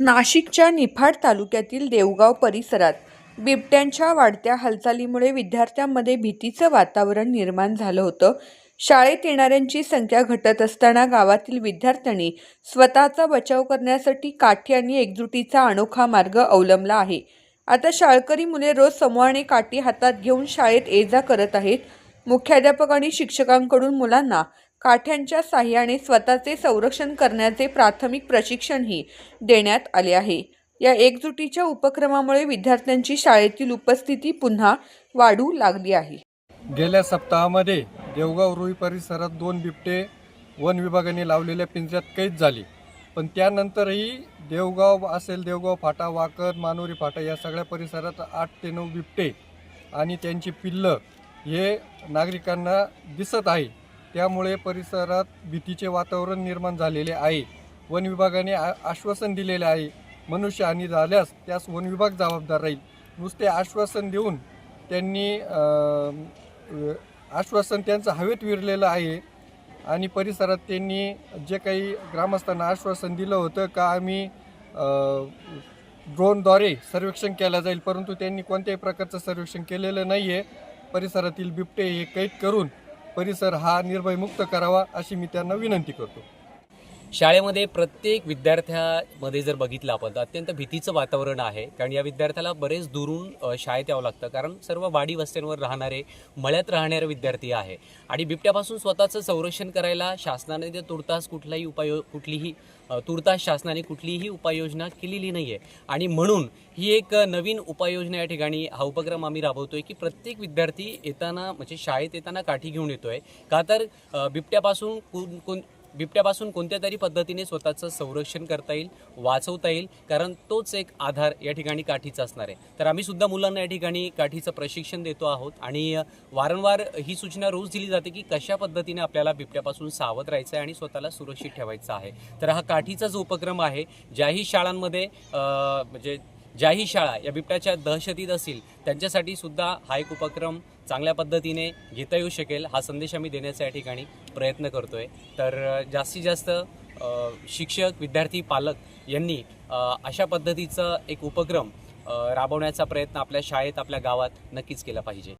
नाशिकच्या निफाड तालुक्यातील देवगाव परिसरात बिबट्यांच्या वाढत्या हालचालीमुळे विद्यार्थ्यांमध्ये भीतीचं वातावरण निर्माण झालं होतं. शाळेत येणाऱ्यांची संख्या घटत असताना गावातील विद्यार्थ्यांनी स्वतःचा बचाव करण्यासाठी काठी आणि एकजुटीचा अनोखा मार्ग अवलंबला आहे. आता शाळकरी मुले रोज समूहाने काठी हातात घेऊन शाळेत ये जा करत आहेत. मुख्याध्यापक आणि शिक्षकांकडून मुलांना काठ्यांच्या साह्याने स्वतःचे संरक्षण करण्याचे प्राथमिक प्रशिक्षणही देण्यात आले आहे. या एकजुटीच्या उपक्रमामुळे विद्यार्थ्यांची शाळेतील उपस्थिती पुन्हा वाढू लागली आहे. गेल्या सप्ताहामध्ये देवगाव रुई परिसरात दोन बिबटे वन विभागाने लावलेल्या पिंजऱ्यात कैद झाली. पण त्यानंतरही देवगाव असेल देवगाव फाटा वाकद मानोरी फाटा या सगळ्या परिसरात आठ ते नऊ बिबटे आणि त्यांची पिल्लं हे नागरिकांना दिसत आहे. त्यामुळे परिसरात भीतीचे वातावरण निर्माण झालेले आहे. वन विभागाने आ आश्वासन दिलेले आहे. मनुष्यहानी झाल्यास त्यास वन विभाग जबाबदार राहील. नुसते आश्वासन देऊन त्यांनी आश्वासन त्यांचं हवेत विरलेलं आहे आणि परिसरात त्यांनी जे काही ग्रामस्थांना आश्वासन दिलं होतं का आम्ही ड्रोनद्वारे सर्वेक्षण केलं जाईल परंतु त्यांनी कोणत्याही प्रकारचं सर्वेक्षण केलेलं नाही आहे परिसरातील बिबटे हे कैद करून परिसर हा निर्भयमुक्त करावा अशी मी त्यांना विनंती करतो. शाळेमध्ये प्रत्येक विद्यार्थ्यामध्ये जर बघितलं आपण तर अत्यंत भीतीचं वातावरण आहे. कारण या विद्यार्थ्याला बरेच दुरून शाळेत यावं लागतं. कारण सर्व वाडी वस्त्यांवर राहणारे मळ्यात राहणारे विद्यार्थी आहे. आणि बिबट्यापासून स्वतःचं संरक्षण करायला शासनाने ते तुर्तास कुठलाही उपाय कुठलीही तुर्तास शासनाने कुठलीही उपाययोजना केलेली नाही आहे आणि म्हणून ही एक नवीन उपाययोजना या ठिकाणी हा उपक्रम आम्ही राबवतोय की प्रत्येक विद्यार्थी येताना म्हणजे शाळेत येताना काठी घेऊन येतोय. का तर बिबट्यापासून कोण कोण बिबट्यापासून कोणत्या तरी पद्धतीने स्वतःचं संरक्षण करता येईल वाचवता येईल? कारण तोच एक आधार या ठिकाणी काठीचा असणार आहे. तर आम्ही सुद्धा मुलांना या ठिकाणी काठीचं प्रशिक्षण देतो आहोत आणि वारंवार ही सूचना रोज दिली जाते की कशा पद्धतीने आपल्याला बिबट्यापासून सावध राहायचं आहे आणि स्वतःला सुरक्षित ठेवायचं आहे. तर हा काठीचा जो उपक्रम आहे ज्याही शाळांमध्ये म्हणजे ज्याही शाळा या बिबट्याच्या दहशतीत असतील त्यांच्यासाठी सुद्धा हा एक उपक्रम चांगल्या पद्धतीने घेता येऊ शकेल हा संदेश आम्ही देण्याचा या ठिकाणी प्रयत्न करतोय. तर जास्तीत जास्त शिक्षक विद्यार्थी पालक यांनी अशा पद्धतीचा एक उपक्रम राबवण्याचा प्रयत्न आपल्या शाळेत आपल्या गावात नक्कीच केला पाहिजे.